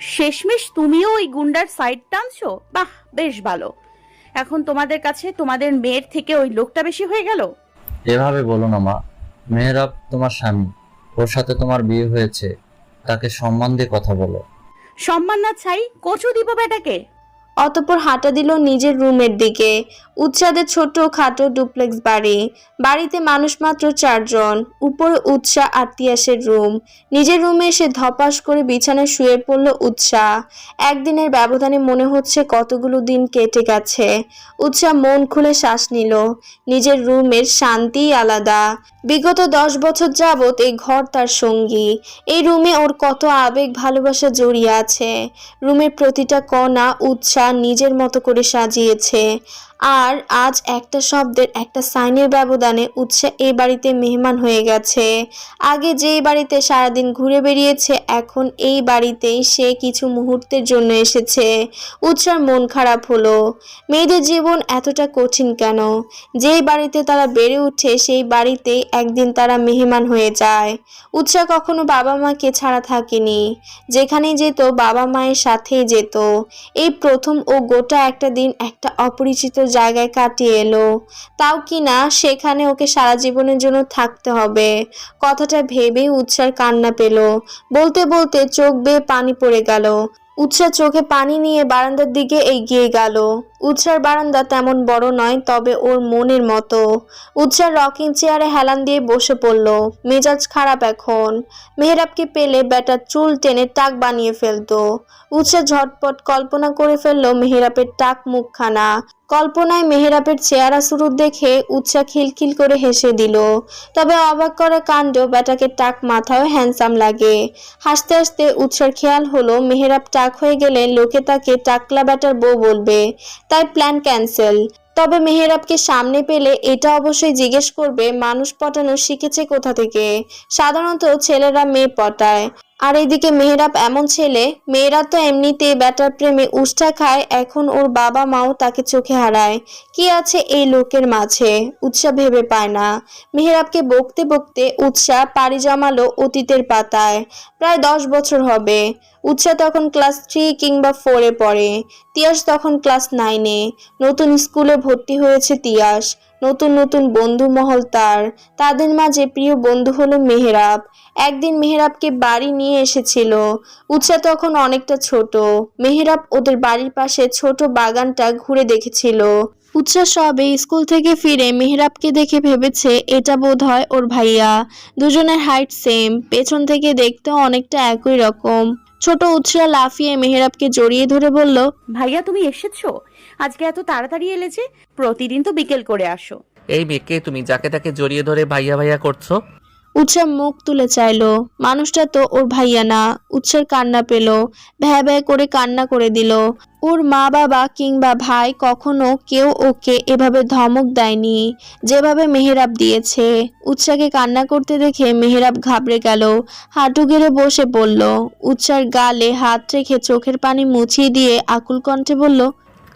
শেষমেশ তুমিও ওই গুন্ডার সাইড টানছো? বাহ বেশ ভালো। এখন তোমাদের কাছে তোমাদের মেয়ের থেকে ওই লোকটা বেশি হয়ে গেল? এভাবে বলো না মা। মেহরাব তোমার স্বামী। ওর সাথে তোমার বিয়ে হয়েছে। তাকে সম্মান দিয়ে কথা বলো। সম্মান না চাই কচু দিব বেটাকে। অতপর হাঁটা দিল নিজের রুমের দিকে। উৎসাদের ছোট খাটো ডুপ্লেক্স বাড়ি। বাড়িতে মানুষ মাত্র চারজন। উপরে উৎসা আত্মীয়াসের রুম। নিজের রুমে এসে ধপাস করে বিছানায় শুয়ে পড়ল উৎসাহ একদিনের ব্যবধানে মনে হচ্ছে কতগুলো দিন কেটে গেছে। উৎসাহ মন খুলে শ্বাস নিল। নিজের রুমের শান্তিই আলাদা। বিগত দশ বছর যাবৎ এই ঘর তার সঙ্গী। এই রুমে ওর কত আবেগ ভালোবাসা জড়িয়ে আছে। রুমের প্রতিটা কণা উৎসাহ নিজের মতো করে সাজিয়েছে। আর আজ একটা শব্দের একটা সাইনের ব্যবধানে উৎসাহ এই বাড়িতে মেহমান হয়ে গেছে। আগে যেই বাড়িতে সারাদিন ঘুরে বেরিয়েছে এখন এই বাড়িতেই সে কিছু মুহূর্তের জন্য এসেছে। উৎসার মন খারাপ হলো। মেয়েদের জীবন এতটা কঠিন কেন? যেই বাড়িতে তারা বেড়ে উঠে সেই বাড়িতেই একদিন তারা মেহমান হয়ে যায়। উৎসাহ কখনো বাবা মাকে ছাড়া থাকেনি। যেখানেই যেত, বাবা মায়ের সাথেই যেত। এই প্রথম ও গোটা একটা দিন একটা অপরিচিত জায়গায় কাটিয়ে এলো। তাও কি না, সেখানে ওকে সারা জীবনের জন্য থাকতে হবে। কথাটা ভেবেই উৎসার কান্না পেল। বলতে বলতে চোখ বেয়ে পানি পড়ে গেল। উৎসার চোখে পানি নিয়ে বারান্দার দিকে এগিয়ে গেল। উৎসার বারান্দা তেমন বড় নয়, তবে ওর মনের মতো। উৎসার রকিং চেয়ারে হেলান দিয়ে বসে পড়ল। মেজাজ খারাপ এখন। মেহরাবকে পেলে ব্যাটার চুল টেনে টাক বানিয়ে ফেলতো। উৎসা ঝটপট কল্পনা করে ফেলল মেহেরাবের টাক মুখখানা। কল্পনায় মেহেরাবের চেহারা শুরু দেখে উৎসা খিলখিল করে হেসে দিল। তবে অবাক করা কাণ্ড ব্যাটাকে টাক মাথায় হ্যান্ডসাম লাগে। হাসতে হাসতে উৎসার খেয়াল হলো, মেহেরাব টাক হয়ে গেলে লোকে তাকে টাকলা ব্যাটার বউ বলবে, তাই প্ল্যান ক্যান্সেল তবে মেহেরাবকে সামনে পেলে এটা অবশ্যই জিজ্ঞেস করবে, মানুষ পটানো শিখেছে কোথা থেকে? সাধারণত ছেলেরা মেয়ে পটায়। আর এদিকে মেহেরাব এমন ছেলে, মেয়েরা তো এমনিতেই ব্যাটার প্রেমে উষ্ঠা খায়, এখন ওর বাবা মাও তাকে চোখে হারায়। কি আছে এই লোকের মাঝে? উৎসাহ ভেবে পায় না। মেহেরাবকে বকতে বকতে উৎসাহ পাড়ি জমালো অতীতের পাতায়। প্রায় দশ বছর হবে। উৎসাহ তখন ক্লাস থ্রি কিংবা ফোরে পড়ে। তিয়াস তখন ক্লাস নাইনে। নতুন স্কুলে ভর্তি হয়েছে তিয়াস। নতুন নতুন বন্ধু মহল তার। তাদের মাঝে প্রিয় বন্ধু হলো মেহেরাব। একদিন মেহেরাবকে বাড়ি নিয়ে এসেছিল। উৎসাহ তখন অনেকটা ছোট। মেহেরাব ওদের বাড়ির পাশে ছোট বাগানটা ঘুরে দেখেছিল। উৎসাহ সবে স্কুল থেকে ফিরে মেহরাবকে দেখে ভেবেছে, এটা বোধ হয় ওর ভাইয়া। দুজনের হাইট সেম। পেছন থেকে দেখতেও অনেকটা একই রকম। ছোট উৎসা লাফিয়ে মেহরাবকে জড়িয়ে ধরে বলল, ভাইয়া, তুমি এসেছ? আজকে এত তাড়াতাড়ি এলে যে প্রতিদিন তো বিকেল করে আসো। এই মেয়েকে তুমি যাকে তাকে জড়িয়ে ধরে ভাইয়া ভাইয়া করছ? উৎসাহ মুখ তুলে চাইলো। মানুষটা তো ওর ভাইয়া না। উৎসার কান্না পেল। ভ্যা ভ্যা করে কান্না করে দিল। ওর মা বাবা কিংবা ভাই কখনো কেউ ওকে এভাবে ধমক দেয়নি। যেভাবে মেহেরাব দিয়েছে। উৎসাকে কান্না করতে দেখে মেহেরাব ঘাবড়ে গেল। হাঁটু গেড়ে বসে পড়ল। উৎসার গালে হাত রেখে চোখের পানি মুছিয়ে দিয়ে আকুল কণ্ঠে বলল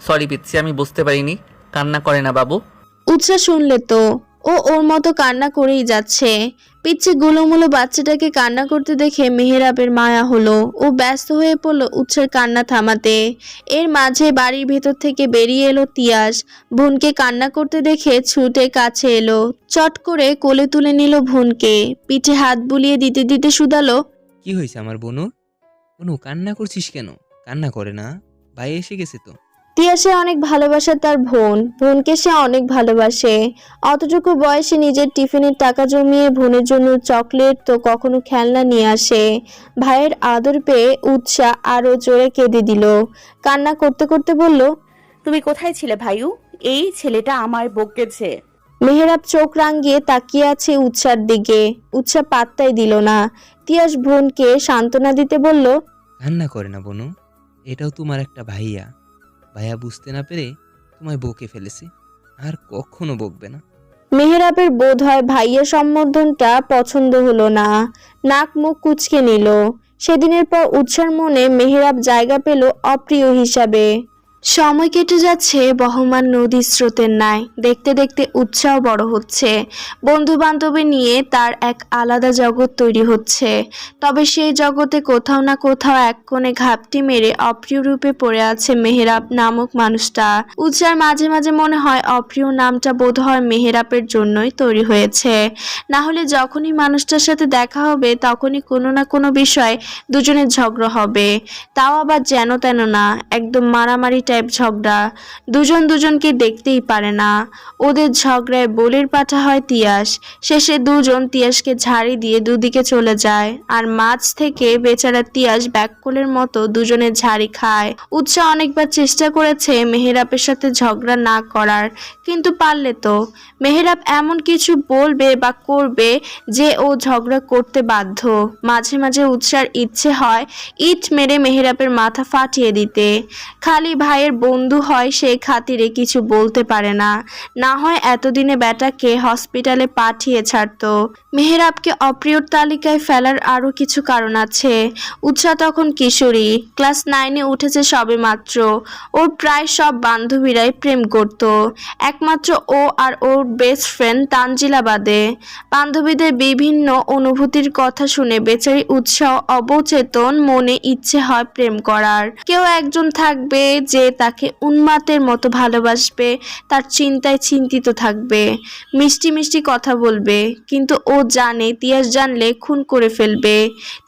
সরি পিচ্ছি আমি বুঝতে পারিনি। কান্না করে না বাবু। উৎসাহ শুনলে তো। ও ওর মতো কান্না করেই যাচ্ছে। পিচ্ছে গুলোমুলো বাচ্চাটাকে কান্না করতে দেখে মেহেরাবের মায়া হলো। ও ব্যস্ত হয়ে পড়ল উৎসার কান্না থামাতে। এর মাঝে বাড়ির ভেতর থেকে বেরিয়ে এলো তিয়াস। বোনকে কান্না করতে দেখে ছুটে কাছে এলো। চট করে কোলে তুলে নিল বোনকে। পিঠে হাত বুলিয়ে দিতে দিতে শুধালো কি হয়েছে আমার বনু? বনু কান্না করছিস কেন? কান্না করে না। ভাই এসে গেছে তো। তিয়াসে অনেক ভালোবাসে তার বোন। বোনকে সে অনেক ভালোবাসে। অতটুকু বয়সে নিজের টিফিনের টাকা জমিয়ে বোনের জন্য চকলেট তো কখনো খেলনা নিয়ে আসে। ভাইয়ের আদর পেয়ে উৎসাহ আরও জোরে কেঁদে দিল। কান্না করতে করতে বলল তুমি কোথায় ছিলে ভাইউ এই ছেলেটা আমার বকেছে। মেহেরাব চোখ রাঙিয়ে তাকিয়ে আছে উৎসার দিকে। উৎসাহ পাত্তাই দিল না। তিয়াস বোনকে সান্ত্বনা দিতে বলল কান্না করে না বনু এটাও তোমার একটা ভাইয়া। ভাইয়া বুঝতে না পেরে তোমায় বকে ফেলেছে। আর কখনো বকবে না। মেহেরাবের বোধ হয় ভাইয়ের সম্বোধনটা পছন্দ হলো না। নাক মুখ কুচকে নিল। সেদিনের পর উৎসার মনে মেহেরাব জায়গা পেল অপ্রিয় হিসাবে। সময় কেটে যাচ্ছে, বহমান নদীর স্রোতের ন্যায়। দেখতে দেখতে উৎসাহ বড় হচ্ছে। বন্ধু বান্ধবী নিয়ে তার এক আলাদা জগৎ তৈরি হচ্ছে। তবে সেই জগতে কোথাও না কোথাও এক কোণে ঘাপটি মেরে অপ্রিয় রূপে পড়ে আছে মেহেরাব নামক মানুষটা। উৎসার মাঝে মাঝে মনে হয় অপ্রিয় নামটা বোধ হয় মেহেরাবের জন্যই তৈরি হয়েছে। না হলে যখনই মানুষটার সাথে দেখা হবে, তখনই কোনো না কোনো বিষয়ে দুজনের ঝগড়া হবে। তাও আবার যেন তেন না, একদম মারামারি টাইপ ঝগড়া। দুজন দুজনকে দেখতেই পারে না। ওদের ঝগড়ায় বলির পাঠা হয় তিয়াস। শেষে দুজন তিয়াসকে ঝাড়ি দিয়ে দুদিকে চলে যায়। আর মাছ থেকে বেচারা তিয়াস ব্যাককলের মতো দুজনের ঝাড়ি খায়। উৎসাহ অনেকবার চেষ্টা করেছে মেহেরাবের সাথে ঝগড়া না করার, কিন্তু পারলে তো। মেহেরাব এমন কিছু বলবে বা করবে যে ও ঝগড়া করতে বাধ্য। মাঝে মাঝে উৎসার ইচ্ছে হয় ইট মেরে মেহেরাপের মাথা ফাটিয়ে দিতে। খালি ভাইয়ের বন্ধু হয় সেই খাতিরে কিছু বলতে পারে না। না হয় এতদিনে ব্যাটাকে হসপিটালে পাঠিয়ে ছাড়তো। মেহেরাবকে অপ্রিয়র তালিকায় ফেলার আরও কিছু কারণ আছে। উৎসাহ তখন কিশোরী, ক্লাস নাইনে উঠেছে সবে মাত্র। ওর প্রায় সব বান্ধবীরাই প্রেম করত। একমাত্র ও আর ওর বেস্ট ফ্রেন্ড তানজিলা বাদে। বান্ধবীদের বিভিন্ন অনুভূতির কথা শুনে বেচারি উৎসাহ অবচেতন মনে ইচ্ছে হয় প্রেম করার। কেউ একজন থাকবে যে তাকে উন্মাতের মতো ভালোবাসবে, তার চিন্তায় চিন্তিত থাকবে। মিষ্টি মিষ্টি কথা বলবে, কিন্তু ও জানে তিয়াস জানলে খুন করে ফেলবে।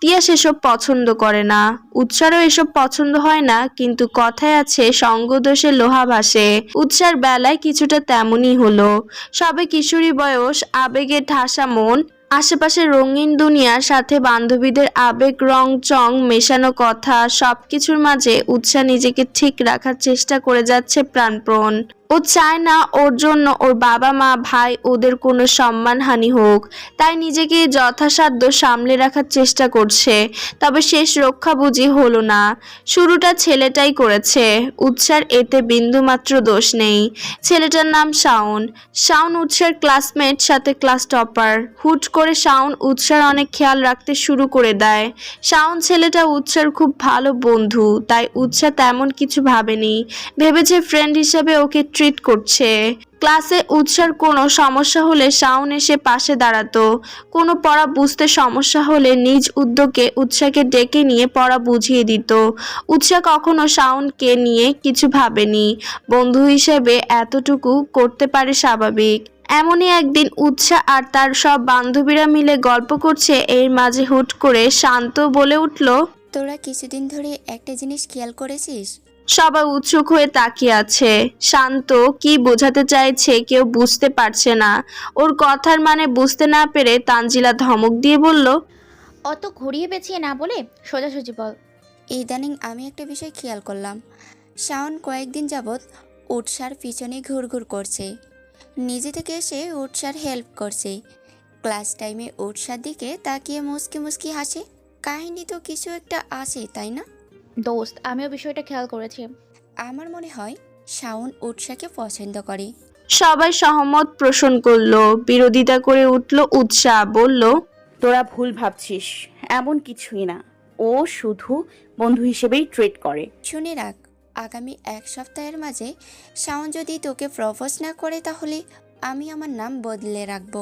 তিয়াস এসব পছন্দ করে না। উৎসারও এসব পছন্দ হয় না, কিন্তু কথায় আছে সঙ্গদোষে লোহা ভাসে। উৎসার বেলায় কিছুটা তেমনই হলো। সবে কিশোরী বয়স আবেগে ঠাসা মন আশেপাশে রঙিন দুনিয়ার সাথে বান্ধবীদের আবেগ, রং, চং মেশানো কথা, সবকিছুর মাঝে উৎসাহ নিজেকে ঠিক রাখার চেষ্টা করে যাচ্ছে প্রাণপ্রণ ও চায় না ওর জন্য ওর বাবা, মা, ভাই ওদের কোনো সম্মানহানি হোক। তাই নিজেকে যথাসাধ্য সামলে রাখার চেষ্টা করছে। তবে শেষ রক্ষা বুঝি হলো না। শুরুটা ছেলেটাই করেছে। উৎসার এতে বিন্দুমাত্র দোষ নেই। ছেলেটার নাম শাওন। শাওন উৎসার ক্লাসমেট, সাথে ক্লাস টপার। হুট করে শাওন উৎসার অনেক খেয়াল রাখতে শুরু করে দেয়। শাওন ছেলেটা উৎসার খুব ভালো বন্ধু, তাই উৎসা তেমন কিছু ভাবেনি। ভেবেছে ফ্রেন্ড হিসেবে ওকে করছে। ক্লাসে উৎসার কোনো সমস্যা হলে শাওন এসে পাশে দাঁড়াতো। কোনো পড়া বুঝতে সমস্যা হলে নিজ উদ্যোগে উৎসাকে ডেকে নিয়ে পড়া বুঝিয়ে দিত। উৎসা কখনো শাওনকে নিয়ে কিছু ভাবেনি। বন্ধু হিসেবে এতটুকু করতে পারে স্বাভাবিক। এমনই একদিন উৎসা আর তার সব বান্ধবীরা মিলে গল্প করছে, এর মাঝে হুট করে শান্ত বলে উঠল, তোরা কিছুদিন ধরে একটা জিনিস খেয়াল করেছিস? সবাই উৎসুক হয়ে তাকিয়ে আছে। শান্ত কি বোঝাতে চাইছে কেউ বুঝতে পারছে না। ওর কথার মানে বুঝতে না পেরে তানজিলা ধমক দিয়ে বলল অত ঘুরিয়ে পেঁচিয়ে না বলে সোজাসুজি বল। ইদানিং আমি একটা বিষয় খেয়াল করলাম। শাওন কয়েকদিন যাবৎ উৎসার পিছনে ঘুরঘুর করছে। নিজে থেকে এসে উৎসার হেল্প করছে। ক্লাস টাইমে উৎসার দিকে তাকিয়ে মুসকি মুসকি হাসে। কাহিনী তো কিছু একটা আছে তাই না? দোস্ত আমিও বিষয়টা খেয়াল করেছি। আমার মনে হয় শাওন উৎসাকে পছন্দ করে। সবাই সহমত পোষণ করল বিরোধিতা করে উঠল উৎসাহ বলল তোরা ভুল ভাবছিস এমন কিছুই না। ও শুধু বন্ধু হিসেবেই ট্রিট করে। শুনে রাখ আগামী এক সপ্তাহের মাঝে শাওন যদি তোকে প্রপোজ না করে তাহলে আমি আমার নাম বদলে রাখব।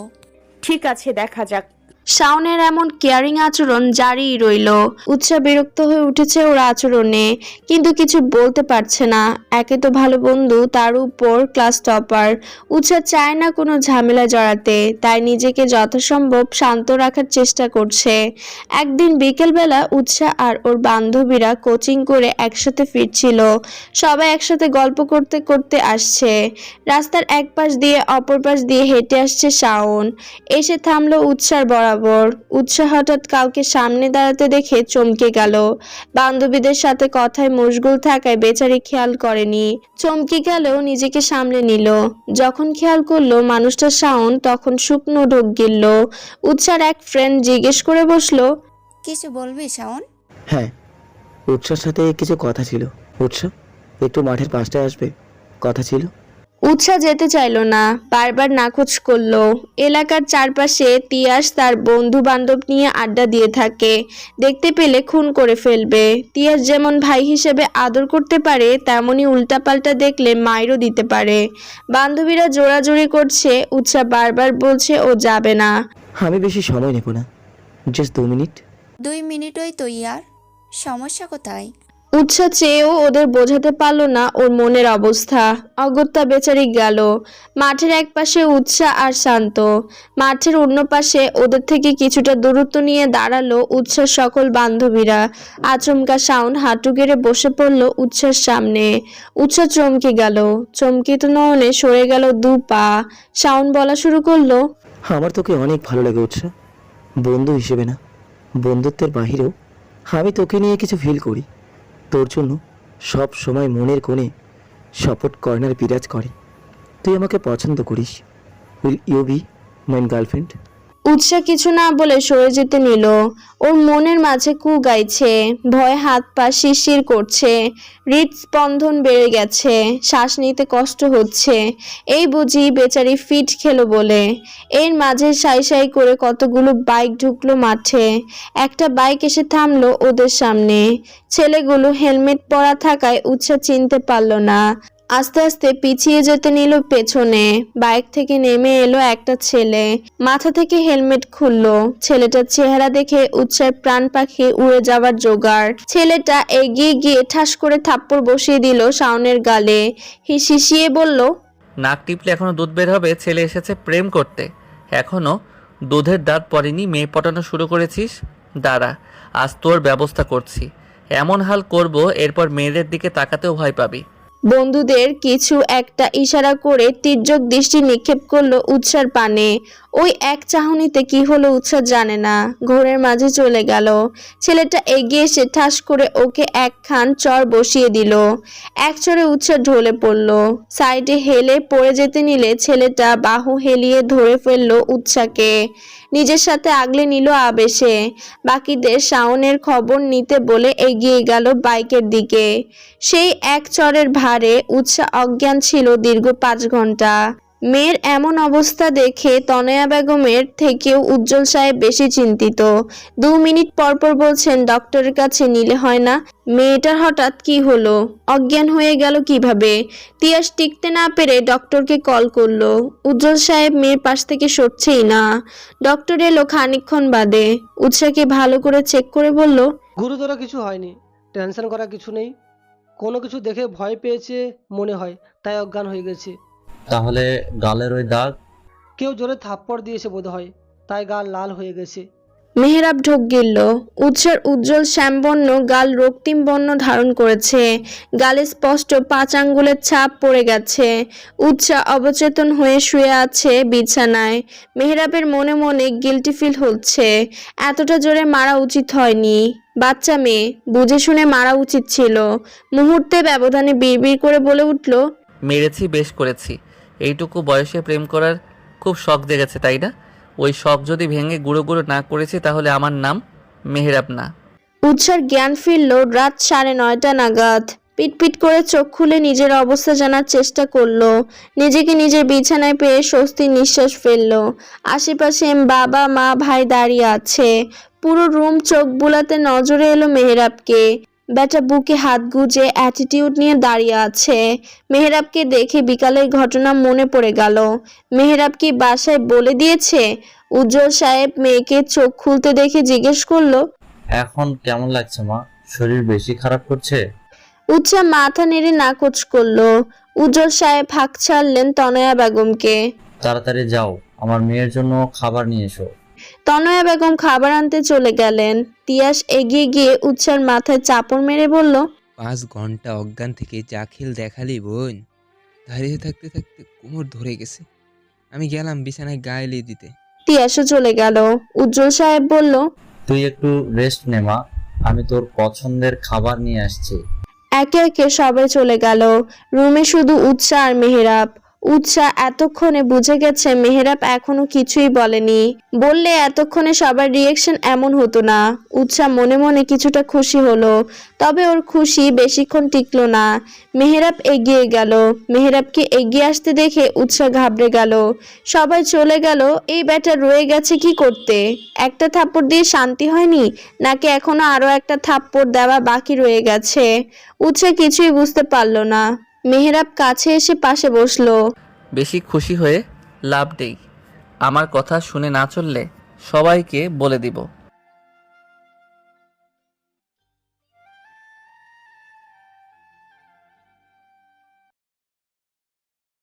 ঠিক আছে দেখা যাক। শাওনের এমন কেয়ারিং আচরণ জারিই রইল। উৎসাহ বিরক্ত হয়ে উঠেছে ওর আচরণে, কিন্তু কিছু বলতে পারছে না। একে তো ভালো বন্ধু, তার উপর ক্লাস টপার। উৎসাহ চায় না কোনো ঝামেলা জড়াতে, তাই নিজেকে যথাসম্ভব শান্ত রাখার চেষ্টা করছে। একদিন বিকেলবেলা উৎসাহ আর ওর বান্ধবীরা কোচিং করে একসাথে ফিরছিল। সবাই একসাথে গল্প করতে করতে আসছে। রাস্তার এক পাশ দিয়ে অপর পাশ দিয়ে হেঁটে আসছে শাওন। এসে থামলো উৎসার বরাবর। উৎসাহ হঠাৎ কাউকে সামনে দাঁড়াতে দেখে চমকে গেল। বান্ধবীদের সাথে কথায় মশগুল থাকায় বেচারি খেয়াল করেনি। চমকে গেলেও নিজেকে সামলে নিল। যখন খেয়াল করল মানুষটা শাওন তখন শুকনো ঢোক গিলল। উৎসার এক ফ্রেন্ড জিজ্ঞেস করে বসল কিছু বলবি শাওন? হ্যাঁ উৎসার সাথে কিছু কথা ছিল। উৎস একটু মাঠের পাশটায় আসবে কথা ছিল। উৎসাহ যেতে চাইলো না বারবার নাকচ করল। এলাকার চারপাশে তিয়াস তার বন্ধু বান্ধব নিয়ে আড্ডা দিয়ে থাকে। দেখতে পেলে খুন করে ফেলবে। তিয়াস যেমন ভাই হিসেবে আদর করতে পারে তেমনই উল্টাপাল্টা দেখলে মায়েরও দিতে পারে। বান্ধবীরা জোরাজোরি করছে উৎসাহ বারবার বলছে ও যাবে না। আমি বেশি সময় নেব না জাস্ট দু মিনিট। দুই মিনিটই তো ইয়ার সমস্যা কোথায়? উৎসাহ চেয়েও ওদের বোঝাতে পারল না ওর মনের অবস্থা। অগত্যা বেচারি গেল। মাঠের এক পাশে উৎসাহ আর শান্ত। মাঠের অন্য পাশে ওদের থেকে কিছুটা দূরত্ব নিয়ে দাঁড়াল উৎসার সকল বান্ধবীরা। আচমকা শাওন হাঁটু গেড়ে বসে পড়ল উৎসার সামনে। উৎসাহ চমকে গেল। চমকিত নয়নে সরে গেল দু পা। শাওন বলা শুরু করল, আমার তোকে অনেক ভালো লাগে উৎসাহ বন্ধু হিসেবে না, বন্ধুত্বের বাহিরেও আমি তোকে নিয়ে কিছু ফিল করি। তোর জন্য সব সময় মনের কোণে সাপোর্ট কর্নার বিরাজ করে। তুই আমাকে পছন্দ করিস। Will you be my girlfriend? উৎসাহ কিছু না বলে সরে যেতে নিল। ওর মনের মাঝে কু গাইছে, ভয় হাত পা শিরশির করছে হৃদস্পন্দন বেড়ে গেছে, শ্বাস নিতে কষ্ট হচ্ছে। এই বুঝি বেচারি ফিট খেলো বলে। এর মাঝে সাই সাই করে কতগুলো বাইক ঢুকলো মাঠে। একটা বাইক এসে থামলো ওদের সামনে। ছেলেগুলো হেলমেট পরা থাকায় উৎসাহ চিনতে পারল না। আস্তে আস্তে পিছিয়ে যেতে নিল পেছনে। বাইক থেকে নেমে এলো একটা ছেলে। মাথা থেকে হেলমেট খুললো। ছেলেটার চেহারা দেখে উৎসাহের প্রাণ পাখি উড়ে যাওয়ার জোগাড়। ছেলেটা এগিয়ে গিয়ে ঠাস করে থাপ্পড় বসিয়ে দিল শাওনের গালে। হিসিয়ে বলল, নাক টিপলে এখনও দুধ বের হবে? ছেলে এসেছে প্রেম করতে। এখনও দুধের দাঁত পড়েনি, মেয়ে পটানো শুরু করেছিস? দাঁড়া, আজ তোর ব্যবস্থা করছি। এমন হাল করব, এরপর মেয়েদের দিকে তাকাতেও ভয় পাবি। বন্ধুদের কিছু একটা ইশারা করে তির্যক দৃষ্টি নিক্ষেপ করল উৎসার পানে। ওই এক চাহনিতে কি হলো উৎসাহ জানে না। ঘোরের মাঝে চলে গেল। ছেলেটা এগিয়ে এসে ঠাস করে ওকে একখান চর বসিয়ে দিল। এক চরে উৎসাহ ঢলে পড়ল। সাইডে হেলে পড়ে যেতে নিলে ছেলেটা বাহু হেলিয়ে ধরে ফেলল উৎসাকে। নিজের সাথে আগলে নিল আবেশে। বাকিদের শাওনের খবর নিতে বলে এগিয়ে গেল বাইকের দিকে। সেই এক চরের ভারে উৎসাহ অজ্ঞান ছিল দীর্ঘ পাঁচ ঘণ্টা। মেয়ের এমন অবস্থা দেখে তনয়া বেগমের থেকেও উজ্জ্বল সাহেব বেশি চিন্তিত। দু মিনিট পরপর বলছেন, ডক্টরের কাছে নিলে হয় না। মেয়েটার হঠাৎ কি হলো? অজ্ঞান হয়ে গেল কীভাবে? তিয়াস টিকতে না পেরে ডক্টরকে কল করল। উজ্জ্বল সাহেব মেয়ের পাশ থেকে সরছেই না। ডক্টর এলো খানিকক্ষণ বাদে। উৎসাহকে ভালো করে চেক করে বলল, গুরুতর কিছু হয়নি। টেনশন করা কিছু নেই। কোনো কিছু দেখে ভয় পেয়েছে মনে হয়, তাই অজ্ঞান হয়ে গেছে। তাহলে গালের ওই দাগ? কেউ জোরে থাপ্পড় দিয়েছে বোধ হয় তাই গাল লাল হয়ে গেছে। মেহেরাব ঢোক গিলল। উৎসার উজ্জ্বল শ্যামবর্ণ গাল রক্তিম বর্ণ ধারণ করেছে। গালে স্পষ্ট পাঁচ আঙ্গুলের ছাপ পড়ে গেছে। উৎসা অবচেতন হয়ে শুয়ে আছে বিছানায়। মেহেরাবের মনে মনে গিলটি ফিল হচ্ছে। এতটা জোরে মারা উচিত হয়নি। বাচ্চা মেয়ে বুঝে শুনে মারা উচিত ছিল। মুহূর্তে ব্যবধানে বিড়বিড় করে বলে উঠল মেরেছি বেশ করেছি। এইটুকু বয়সে প্রেম করার খুব শখ জেগেছে তাই না? ওই শখ যদি ভেঙে গুঁড়ো গুঁড়ো না করেছি, তাহলে আমার নাম মেহেরাব না। উৎসার জ্ঞান ফিরল রাত সাড়ে নয়টা নাগাদ। পিটপিট করে চোখ খুলে নিজের অবস্থা জানার চেষ্টা করল। নিজেকে নিজের বিছানায় পেয়ে স্বস্তির নিঃশ্বাস ফেলল। আশেপাশে বাবা, মা, ভাই দাঁড়িয়ে আছে। পুরো রুম চোখ বুলাতে নজরে এলো মেহেরাবকে। বেটা বুকে হাত গুজে অ্যাটিটিউড নিয়ে দাঁড়িয়ে আছে। মেহেরাবকে দেখে বিকালের ঘটনা মনে পড়ে গেল। মেহেরাব কি বাসায় বলে দিয়েছে? উজ্জ্বল সাহেব মেয়েকে চোখ খুলতে দেখে জিজ্ঞেস করল এখন কেমন লাগছে মা? শরীর বেশি খারাপ করছে? উচ্চা মাথা নেড়ে নাকচ করল। উজ্জ্বল সাহেব হাঁক ছাড়লেন তনয়া বেগমকে। তাড়াতাড়ি যাও আমার মেয়ের জন্য খাবার নিয়ে এসো। তনয়া বেগম খাবার আনতে চলে গেলেন। তিয়াস এগিয়ে গিয়ে উচ্চার মাথায় চাপড় মেরে বলল পাঁচ ঘণ্টা অজ্ঞান থেকে যা খেল দেখালি বোন। দাঁড়িয়ে থাকতে থাকতে কোমর ধরে গেছে। আমি গেলাম বিছানায় গায়ে দিতে। তিয়াসও চলে গেল। উজ্জ্বল সাহেব বলল তুই একটু রেস্ট নে মা। আমি তোর পছন্দের খাবার নিয়ে আসছি। একে একে সবাই চলে গেল। রুমে শুধু উৎসাহ আর মেহেরাব। উৎসাহ এতক্ষণে বুঝে গেছে মেহেরাব এখনও কিছুই বলেনি। বললে এতক্ষণে সবার রিয়েকশন এমন হতো না। উৎসাহ মনে মনে কিছুটা খুশি হলো, তবে ওর খুশি বেশিক্ষণ টিকলো না। মেহেরাব এগিয়ে গেল। মেহেরাবকে এগিয়ে আসতে দেখে উৎসাহ ঘাবড়ে গেল। সবাই চলে গেল, এই ব্যাটা রয়ে গেছে কি করতে? একটা থাপ্পড় দিয়ে শান্তি হয়নি? নাকি এখনও আরও একটা থাপ্পড় দেওয়া বাকি রয়ে গেছে? উৎসাহ কিছুই বুঝতে পারল না। মেহেরাব কাছে এসে পাশে বসল। বেশি খুশি হয়ে লাভ নেই। আমার কথা শুনে না চললে সবাইকে বলে দিব।